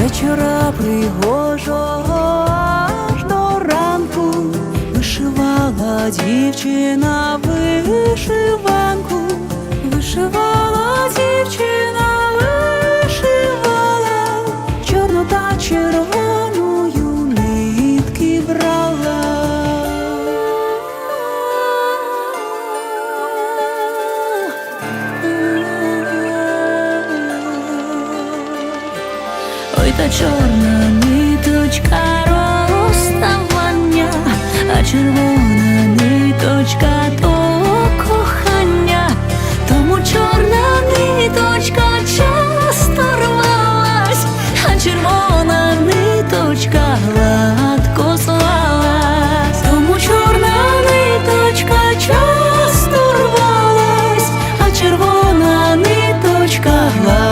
вечора пригожого аж до ранку вишивала дівчина вишиванку, вишивала та чорна ниточка розставання, а червона ниточка то кохання, тому чорна ниточка часто рвалась, а червона ниточка гладко слалась, тому чорна ниточка часто рвалась, а червона ниточка гладко